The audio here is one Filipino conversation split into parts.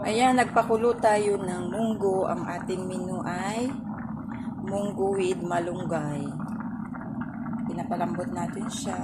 Ayan, nagpakulo tayo ng munggo. Ang ating menu ay munggo with malunggay. Pinapalambot natin siya.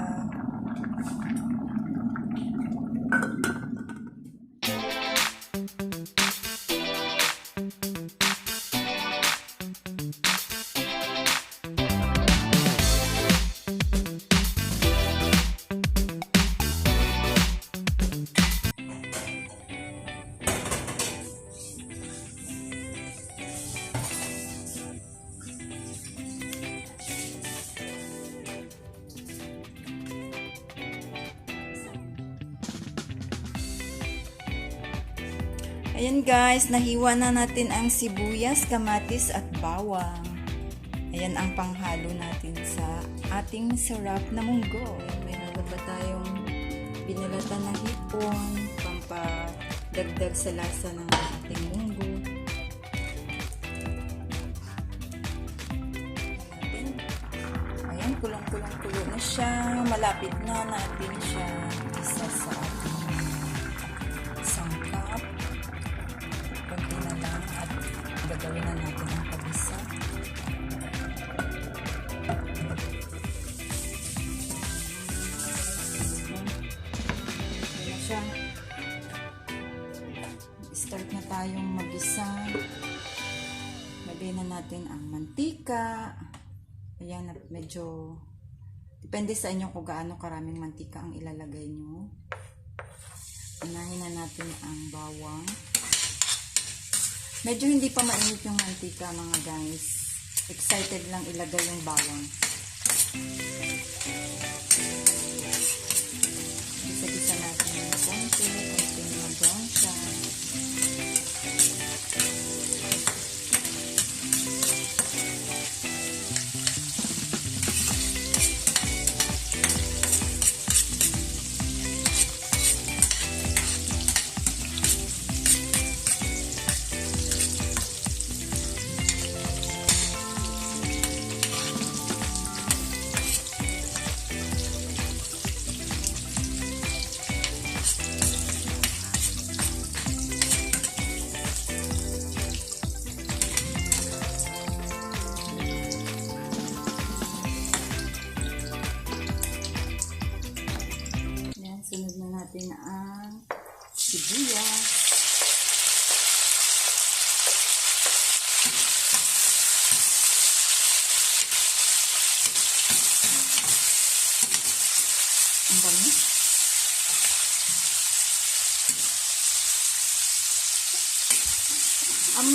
Ayan guys, nahiwa na natin ang sibuyas, kamatis at bawang. Ayan ang panghalo natin sa ating sarap na munggo. Ayan, halo pa tayong binalatan na hipon, pampadagdag sa lasa ng ating munggo. Ayan, Ayan, kulong-kulong-kulo na siya. Malapit na natin siya natin ang mantika. Ayan, medyo depende sa inyo kung gaano karaming mantika ang ilalagay nyo. Unahin na natin ang bawang. Medyo hindi pa mainit yung mantika mga guys. Excited lang ilagay yung bawang.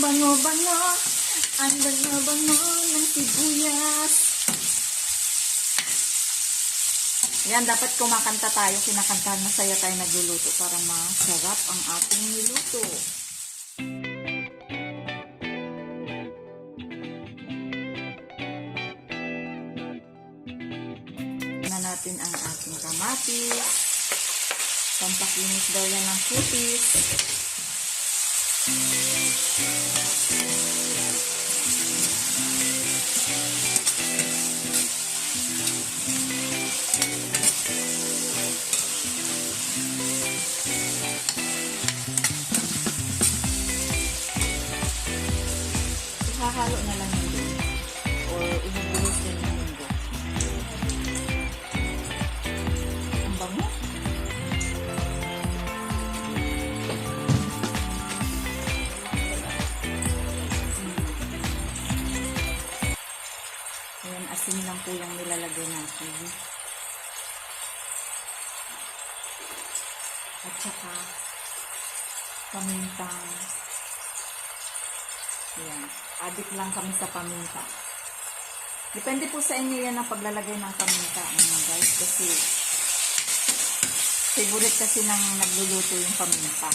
Bango-bango, ang bango-bango ng sibuyas. Yan, dapat kumakanta tayo, kinakantahan masaya tayo nagluluto para masarap ang ating niluto. na natin ang ating kamatis. Pampakinis daw yan ng kutis. Ayan, adik lang kami sa paminta. Depende po sa inyo yan ang paglalagay ng paminta, mga guys, kasi favorite kasi ng nagluluto yung paminta.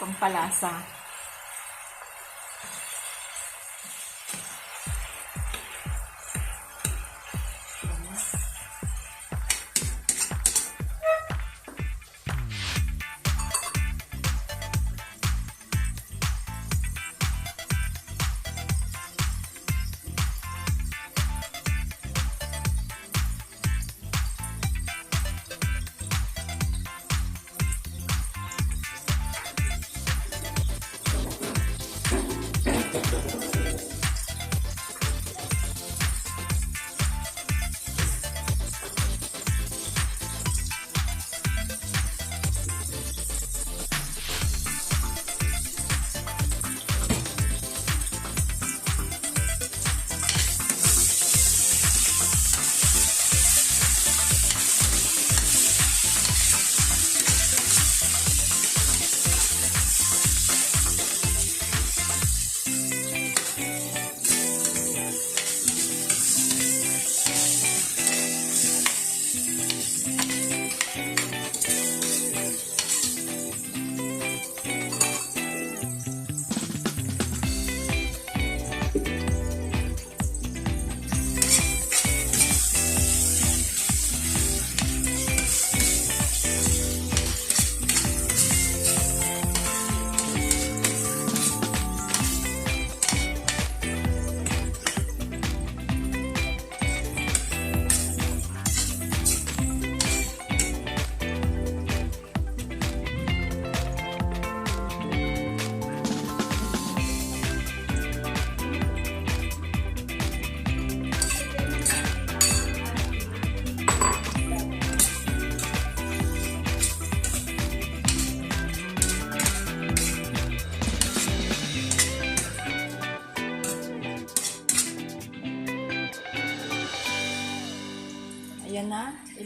Pampalasa.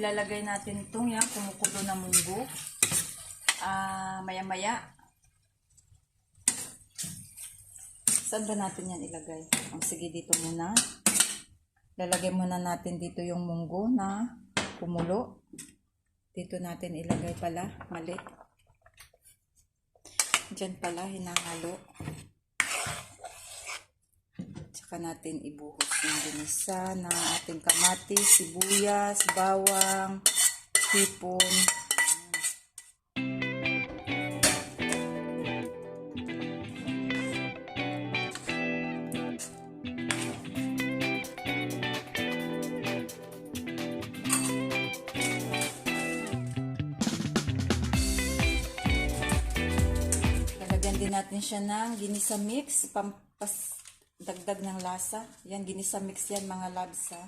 Ilalagay natin itong yan, kumukulo na munggo. Ah, maya-maya. Saan ba natin yan ilagay? Ang sige dito muna. Lalagay muna natin dito yung munggo na kumulo. Dito natin ilagay pala, mali. Diyan pala, hinahalo. Tsaka natin ibuhos yung ginisa na ating kamatis, sibuyas, bawang, hipon. Lalagyan din natin siya ng ginisa mix, pampas dagdag ng lasa. Yan, ginisa mix yan mga labs ha.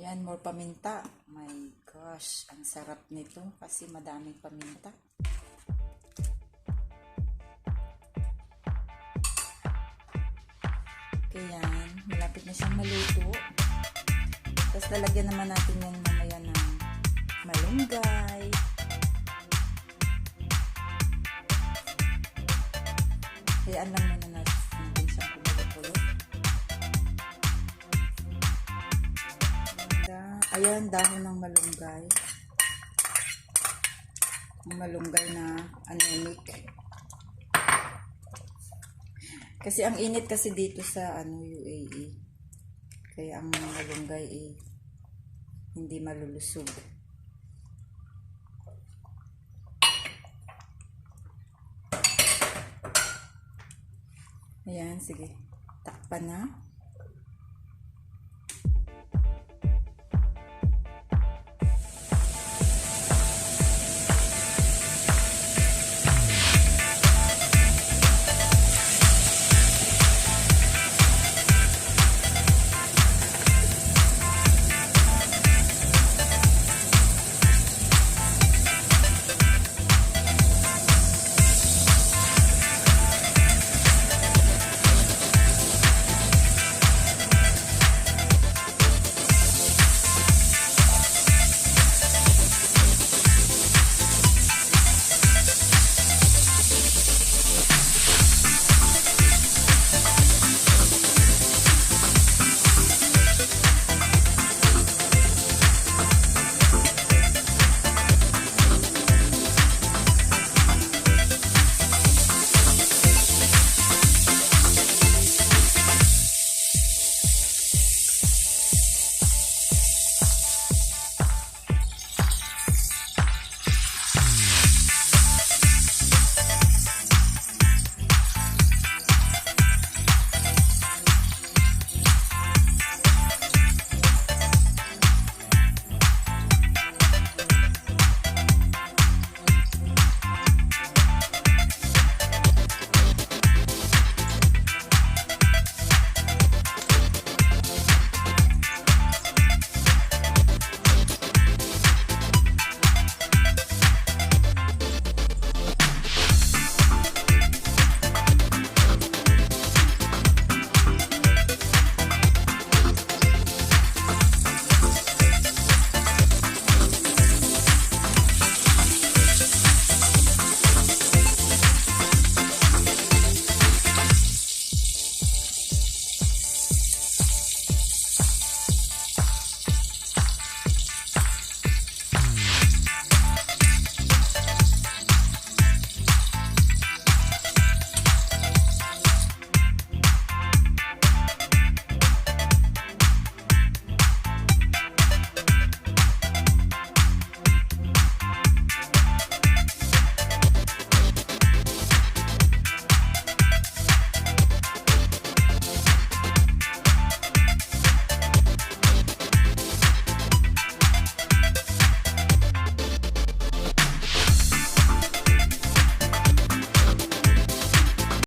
Yan, more paminta. My gosh, ang sarap nito kasi madaming paminta. Kaya, malapit na siyang maluto. Tapos lalagyan naman natin yan mamaya ng malunggay. Hayaan lang muna natin siyang kumulo-kulo. Da- Ayan, dahon ng malunggay. Malunggay na anemic. Kasi ang init kasi dito sa ano UAE. Kaya ang malunggay eh hindi malulusog. Ayan, sige. Takpan na.